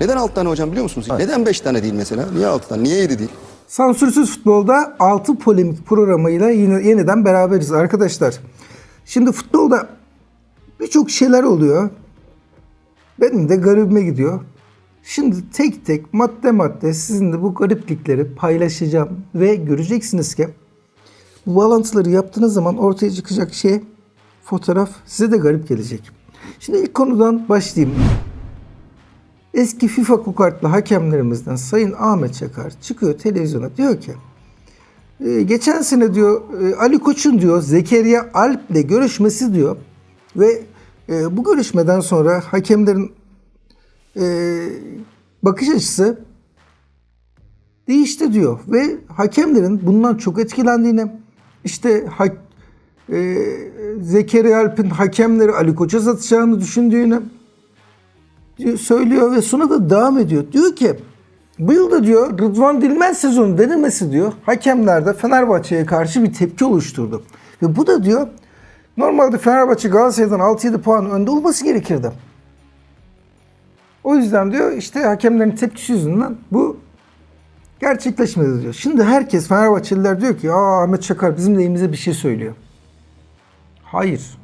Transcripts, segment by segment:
Neden 6 tane hocam biliyor musunuz? Neden 5 tane değil mesela? Niye 6 tane? Niye 7 değil? Sansürsüz futbolda 6 polemik programıyla yine yeniden beraberiz arkadaşlar. Şimdi futbolda birçok şeyler oluyor. Benim de garibime gidiyor. Şimdi tek tek madde madde sizinle bu gariplikleri paylaşacağım ve göreceksiniz ki bu bağlantıları yaptığınız zaman ortaya çıkacak şey fotoğraf size de garip gelecek. Şimdi ilk konudan başlayayım. Eski FIFA kokartlı hakemlerimizden Sayın Ahmet Çakar çıkıyor televizyona diyor ki "E, geçen sene diyor e, Ali Koç'un diyor Zekeriya Alp'le görüşmesi diyor ve e, bu görüşmeden sonra hakemlerin bakış açısı değişti diyor ve hakemlerin bundan çok etkilendiğini işte ha, e, Zekeriya Alp'in hakemleri Ali Koç'a satacağını düşündüğünü diyor- söylüyor ve sonra da devam ediyor. Diyor ki bu yılda diyor Rıdvan Dilmen sezonu denemesi diyor hakemlerde Fenerbahçe'ye karşı bir tepki oluşturdu. Ve bu da diyor normalde Fenerbahçe Galatasaray'dan 6-7 puan önde olması gerekirdi. O yüzden diyor işte hakemlerin tepkisi yüzünden bu gerçekleşmedi diyor. Şimdi herkes Fenerbahçeliler diyor ki Aa, Ahmet Çakar bizim lehimize bir şey söylüyor. Hayır.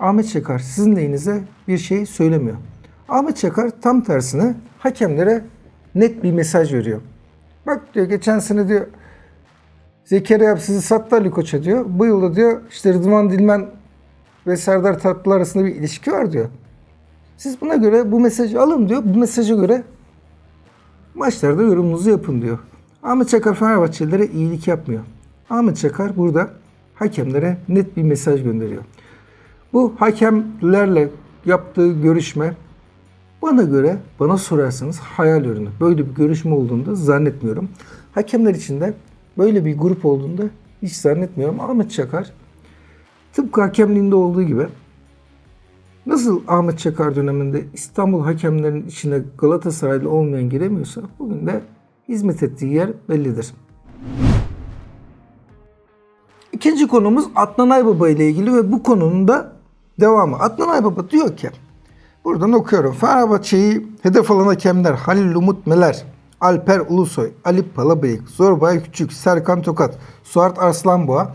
Ahmet Çakar sizin lehinize bir şey söylemiyor. Ahmet Çakar tam tersine hakemlere net bir mesaj veriyor. Bak diyor geçen sene diyor Zekeriya sizi sattı Ali Koç'a diyor. Bu yılda diyor işte Rıdvan Dilmen ve Serdar Tatlı arasında bir ilişki var diyor. Siz buna göre bu mesajı alın diyor. Bu mesaja göre maçlarda yorumunuzu yapın diyor. Ahmet Çakar Fenerbahçelilere iyilik yapmıyor. Ahmet Çakar burada hakemlere net bir mesaj gönderiyor. Bu hakemlerle yaptığı görüşme bana göre, bana sorarsanız hayal ürünü. Böyle bir görüşme olduğunda zannetmiyorum. Hakemler içinde böyle bir grup olduğunda hiç zannetmiyorum. Ahmet Çakar tıpkı hakemliğinde olduğu gibi Nasıl Ahmet Çakar döneminde İstanbul hakemlerinin içine Galatasaraylı olmayan giremiyorsa bugün de hizmet ettiği yer bellidir. İkinci konumuz Adnan Aybaba ile ilgili ve bu konunun da devamı. Adnan Aybaba diyor ki, buradan okuyorum. Fenerbahçe'yi hedef alan hakemler Halil Umut Meler, Alper Ulusoy, Ali Palabıyık, Zorbay Küçük, Serkan Tokat, Suat Arslanboğa,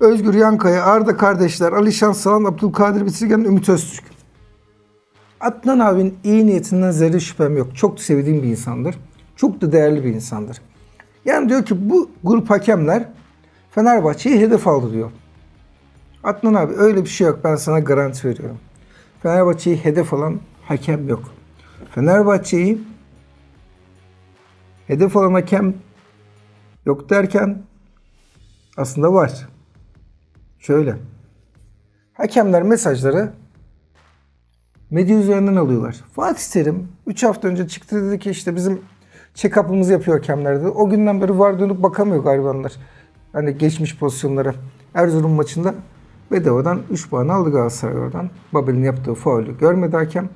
Özgür Yankaya, Arda kardeşler, Alişan Salan, Abdülkadir Bitirgen, Ümit Öztürk. Adnan abinin iyi niyetinden zerre şüphem yok. Çok sevdiğim bir insandır. Çok da değerli bir insandır. Yani diyor ki bu grup hakemler Fenerbahçe'yi hedef aldı diyor. Adnan abi öyle bir şey yok ben sana garanti veriyorum. Fenerbahçe'yi hedef alan hakem yok. Fenerbahçe'yi hedef alan hakem yok derken aslında var. Şöyle. Hakemler mesajları medya üzerinden alıyorlar. Fatih Terim 3 hafta önce çıktı dedi ki işte bizim check-up'ımızı yapıyor hakemler dedi. O günden beri var dönüp bakamıyor garibanlar. Hani geçmiş pozisyonlara. Erzurum maçında bedavadan 3 puan aldı Galatasaray oradan. Babel'in yaptığı faulü görmedi hakem.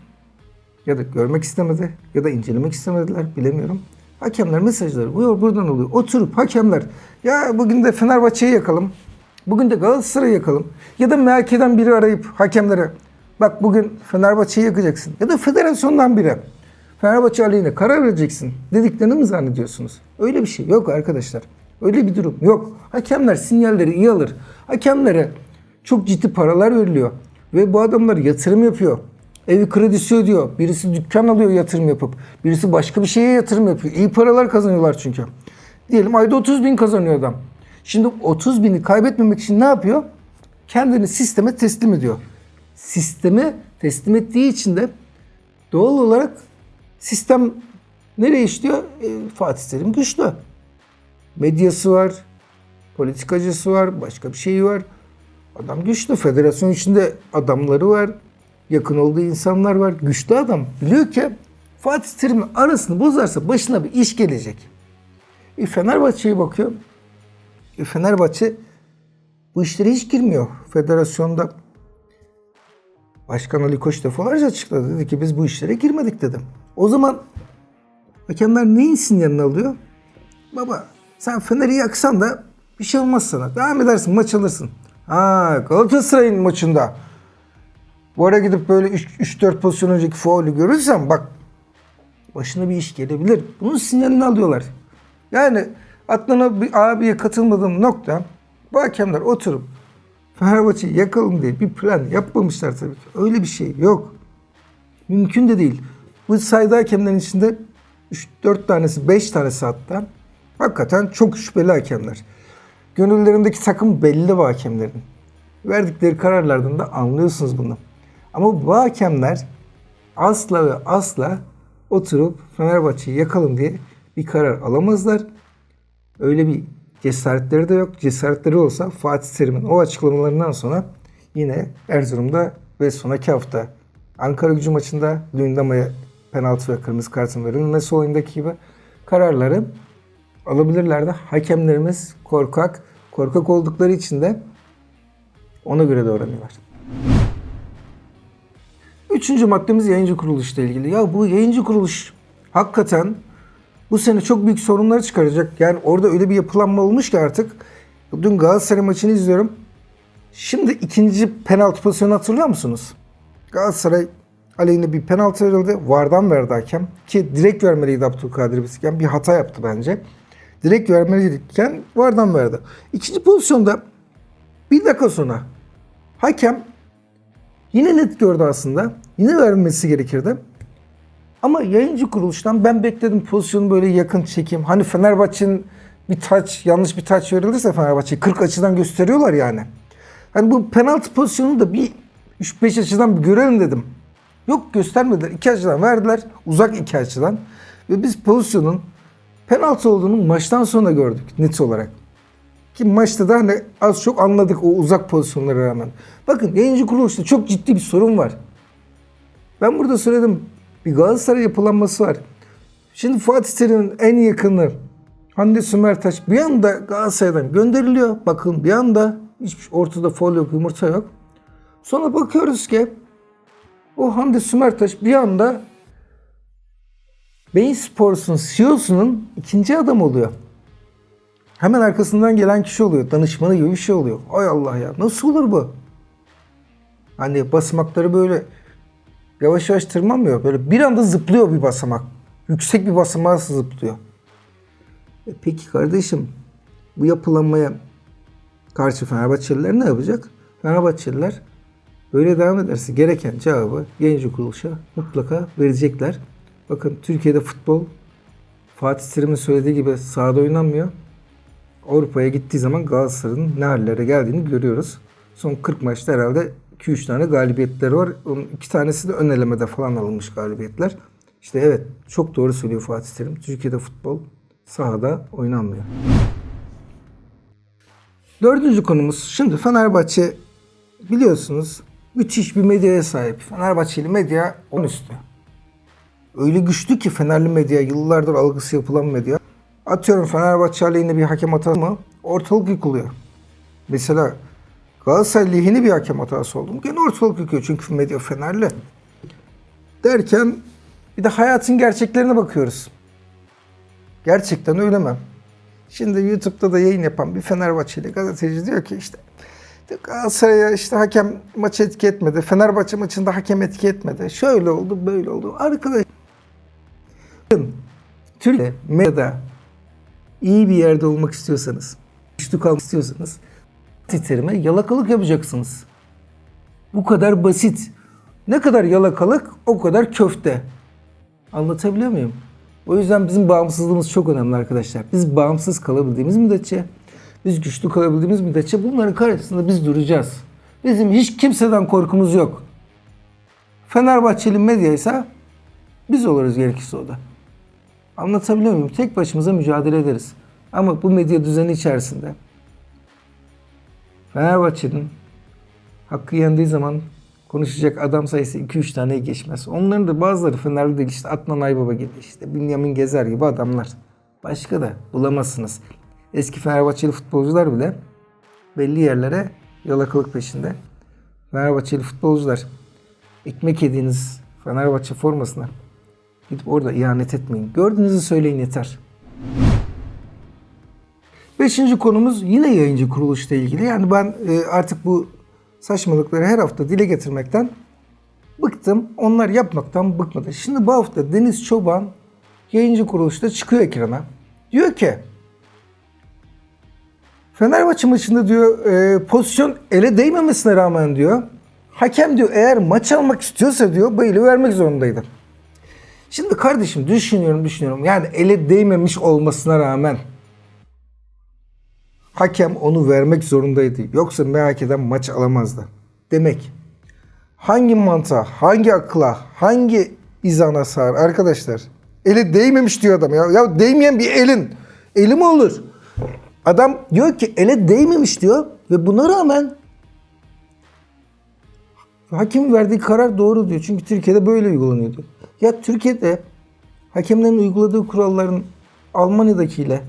Ya da görmek istemedi ya da incelemek istemediler bilemiyorum. Hakemler mesajları bu buradan alıyor. Oturup hakemler ya bugün de Fenerbahçe'yi yakalım. Bugün de Galatasaray'ı yakalım. Ya da MHK'den biri arayıp hakemlere bak bugün Fenerbahçe'yi yakacaksın. Ya da federasyondan biri Fenerbahçe aleyhine karar vereceksin dediklerini mi zannediyorsunuz? Öyle bir şey yok arkadaşlar. Öyle bir durum yok. Hakemler sinyalleri iyi alır. Hakemlere çok ciddi paralar veriliyor. Ve bu adamlar yatırım yapıyor. Evi kredisi ödüyor. Birisi dükkan alıyor yatırım yapıp. Birisi başka bir şeye yatırım yapıyor. İyi paralar kazanıyorlar çünkü. Diyelim ayda 30 bin kazanıyor adam. Şimdi 30 bini kaybetmemek için ne yapıyor? Kendini sisteme teslim ediyor. Sisteme teslim ettiği için de doğal olarak sistem nereye işliyor? E, Fatih Terim güçlü. Medyası var, politikacısı var, başka bir şeyi var. Adam güçlü. Federasyon içinde adamları var. Yakın olduğu insanlar var. Güçlü adam. Biliyor ki Fatih Terim'in arasını bozarsa başına bir iş gelecek. E Fenerbahçe'ye bakıyor. E Fenerbahçe bu işlere hiç girmiyor. Federasyonda Başkan Ali Koç defalarca açıkladı. Dedi ki biz bu işlere girmedik dedim. O zaman hakemler neyin sinyalini alıyor? Baba sen Fener'i yaksan da bir şey olmaz sana. Devam edersin maç alırsın. Ha Galatasaray'ın maçında bu ara gidip böyle 3-4 pozisyon önceki faulü görürsem bak Başına bir iş gelebilir. Bunun sinyalini alıyorlar. Yani Adnan abi, abiye katılmadığım nokta bu hakemler oturup Fenerbahçe'yi yakalım diye bir plan yapmamışlar tabii ki. Öyle bir şey yok. Mümkün de değil. Bu sayıda hakemlerin içinde 3-4 tanesi, 5 tanesi hatta hakikaten çok şüpheli hakemler. Gönüllerindeki takım belli bu hakemlerin. Verdikleri kararlardan da anlıyorsunuz bunu. Ama bu hakemler asla ve asla oturup Fenerbahçe'yi yakalım diye bir karar alamazlar. Öyle bir cesaretleri de yok. Cesaretleri olsa Fatih Terim'in o açıklamalarından sonra yine Erzurum'da ve sonraki hafta Ankara gücü maçında Lündama'ya penaltı ve kırmızı kartın verilmesi oyundaki gibi kararları alabilirlerdi. Hakemlerimiz korkak. Korkak oldukları için de ona göre davranıyorlar. Üçüncü maddemiz yayıncı kuruluşla ilgili. Ya bu yayıncı kuruluş hakikaten bu sene çok büyük sorunlar çıkaracak. Yani orada öyle bir yapılanma olmuş ki artık. Dün Galatasaray maçını izliyorum. Şimdi ikinci penaltı pozisyonu hatırlıyor musunuz? Galatasaray aleyhine bir penaltı verildi. Vardan verdi hakem. Ki direkt vermeliydi Abdülkadir Bisikyan. Bir hata yaptı bence. Direkt vermeliyken vardan verdi. İkinci pozisyonda bir dakika sonra hakem yine net gördü aslında. Yine vermesi gerekirdi. Ama yayıncı kuruluştan ben bekledim pozisyonu böyle yakın çekim. Hani Fenerbahçe'nin bir taç, yanlış bir taç verilirse Fenerbahçe'yi 40 açıdan gösteriyorlar yani. Hani bu penaltı pozisyonu da bir 3-5 açıdan bir görelim dedim. Yok göstermediler. İki açıdan verdiler. Uzak iki açıdan. Ve biz pozisyonun penaltı olduğunu maçtan sonra gördük net olarak. Ki maçta da hani az çok anladık o uzak pozisyonlara rağmen. Bakın yayıncı kuruluşta çok ciddi bir sorun var. Ben burada söyledim. Bir Galatasaray yapılanması var. Şimdi Fatih Terim'in en yakını Hande Sümertaş bir anda Galatasaray'dan gönderiliyor. Bakın bir anda hiçbir ortada fol yok, yumurta yok. Sonra bakıyoruz ki o Hande Sümertaş bir anda Beyin Sports'un CEO'sunun ikinci adam oluyor. Hemen arkasından gelen kişi oluyor. Danışmanı gibi bir şey oluyor. Ay Allah ya nasıl olur bu? Hani basamakları böyle yavaş yavaş tırmanmıyor. Böyle bir anda zıplıyor bir basamak. Yüksek bir basamağa zıplıyor. E peki kardeşim bu yapılanmaya karşı Fenerbahçeliler ne yapacak? Fenerbahçeliler böyle devam ederse gereken cevabı yayıncı kuruluşa mutlaka verecekler. Bakın Türkiye'de futbol Fatih Terim'in söylediği gibi sahada oynanmıyor. Avrupa'ya gittiği zaman Galatasaray'ın ne hallere geldiğini görüyoruz. Son 40 maçta herhalde 2-3 tane galibiyetleri var. Onun iki tanesi de ön elemede falan alınmış galibiyetler. İşte evet çok doğru söylüyor Fatih Terim. Türkiye'de futbol sahada oynanmıyor. Dördüncü konumuz şimdi Fenerbahçe biliyorsunuz müthiş bir medyaya sahip. Fenerbahçeli medya on üstü. Öyle güçlü ki Fenerli medya yıllardır algısı yapılan medya. Atıyorum Fenerbahçe aleyhine bir hakem hatası mı ortalık yıkılıyor. Mesela Galatasaray lehine bir hakem hatası oldu mu gene ortalık yıkıyor çünkü medya Fenerli. Derken bir de hayatın gerçeklerine bakıyoruz. Gerçekten öyle mi? Şimdi YouTube'da da yayın yapan bir Fenerbahçeli gazeteci diyor ki işte Galatasaray'a işte hakem maçı etki etmedi. Fenerbahçe maçında hakem etki etmedi. Şöyle oldu, böyle oldu. Arkadaş Türkiye medyada iyi bir yerde olmak istiyorsanız, güçlü kalmak istiyorsanız titreme yalakalık yapacaksınız. Bu kadar basit. Ne kadar yalakalık o kadar köfte. Anlatabiliyor muyum? O yüzden bizim bağımsızlığımız çok önemli arkadaşlar. Biz bağımsız kalabildiğimiz müddetçe, biz güçlü kalabildiğimiz müddetçe bunların karşısında biz duracağız. Bizim hiç kimseden korkumuz yok. Fenerbahçeli medya ise biz oluruz gerekirse o da. Anlatabiliyor muyum? Tek başımıza mücadele ederiz. Ama bu medya düzeni içerisinde Fenerbahçe'nin hakkı yendiği zaman konuşacak adam sayısı 2-3 taneyi geçmez. Onların da bazıları Fenerli değil. İşte Adnan Aybaba gibi, işte Bünyamin Gezer gibi adamlar. Başka da bulamazsınız. Eski Fenerbahçeli futbolcular bile belli yerlere yalakalık peşinde. Fenerbahçeli futbolcular ekmek yediğiniz Fenerbahçe formasına gidip orada ihanet etmeyin. Gördüğünüzü söyleyin yeter. Beşinci konumuz yine yayıncı kuruluşla ilgili. Yani ben e, artık bu saçmalıkları her hafta dile getirmekten bıktım. Onlar yapmaktan bıkmadı. Şimdi bu hafta Deniz Çoban yayıncı kuruluşta çıkıyor ekrana. Diyor ki Fenerbahçe maçında diyor e, pozisyon ele değmemesine rağmen diyor hakem diyor eğer maç almak istiyorsa diyor eli vermek zorundaydı. Şimdi kardeşim düşünüyorum düşünüyorum yani ele değmemiş olmasına rağmen hakem onu vermek zorundaydı. Yoksa merak eden maç alamazdı. Demek hangi mantığa, hangi akla, hangi izana sığar arkadaşlar? Eli değmemiş diyor adam ya. Ya değmeyen bir elin eli mi olur? Adam diyor ki ele değmemiş diyor ve buna rağmen hakim verdiği karar doğru diyor. Çünkü Türkiye'de böyle uygulanıyor diyor. Ya Türkiye'de hakemlerin uyguladığı kuralların Almanya'dakiyle,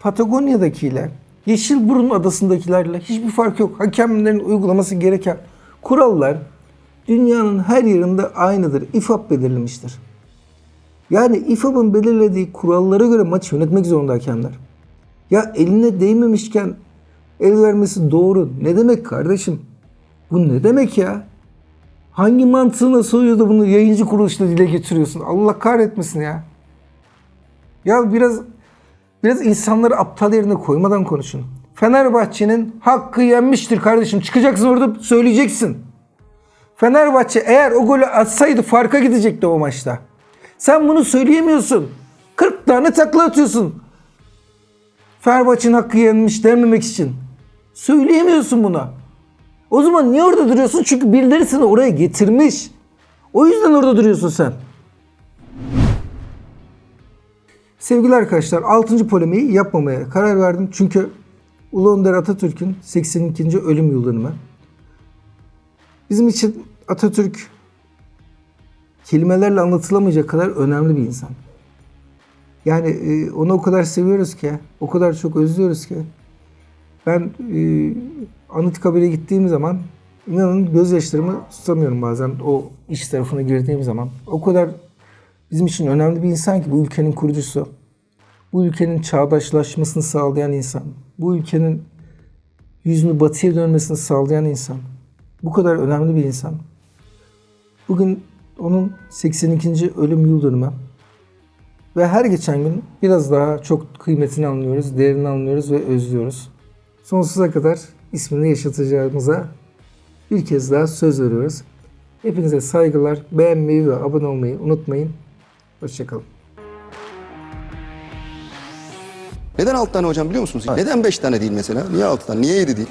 Patagonya'dakiyle, Yeşilburun adasındakilerle hiçbir fark yok. Hakemlerin uygulaması gereken kurallar dünyanın her yerinde aynıdır. İFAB belirlemiştir. Yani İFAB'ın belirlediği kurallara göre maç yönetmek zorunda hakemler. Ya eline değmemişken el vermesi doğru. Ne demek kardeşim? Bu ne demek ya? Hangi mantığına soruyor da bunu yayıncı kuruluşta dile getiriyorsun? Allah kahretmesin ya. Ya biraz biraz insanları aptal yerine koymadan konuşun. Fenerbahçe'nin hakkı yenmiştir kardeşim. Çıkacaksın orada söyleyeceksin. Fenerbahçe eğer o golü atsaydı farka gidecekti o maçta. Sen bunu söyleyemiyorsun. 40 tane takla atıyorsun. Fenerbahçe'nin hakkı yenmiş dememek için. Söyleyemiyorsun buna. O zaman niye orada duruyorsun? Çünkü birileri seni oraya getirmiş. O yüzden orada duruyorsun sen. Sevgili arkadaşlar 6. polemiği yapmamaya karar verdim. Çünkü Ulu Önder Atatürk'ün 82. ölüm yıl dönümü. Bizim için Atatürk kelimelerle anlatılamayacak kadar önemli bir insan. Yani e, onu o kadar seviyoruz ki, o kadar çok özlüyoruz ki. Ben e, Anıtkabir'e gittiğim zaman inanın gözyaşlarımı tutamıyorum bazen o iş tarafına girdiğim zaman. O kadar bizim için önemli bir insan ki bu ülkenin kurucusu. Bu ülkenin çağdaşlaşmasını sağlayan insan. Bu ülkenin yüzünü batıya dönmesini sağlayan insan. Bu kadar önemli bir insan. Bugün onun 82. ölüm yıl dönümü. Ve her geçen gün biraz daha çok kıymetini anlıyoruz, değerini anlıyoruz ve özlüyoruz. Sonsuza kadar ismini yaşatacağımıza bir kez daha söz veriyoruz. Hepinize saygılar, beğenmeyi ve abone olmayı unutmayın. Hoşçakalın. Neden 6 tane hocam biliyor musunuz? Neden 5 tane değil mesela? Niye 6 tane? Niye 7 değil?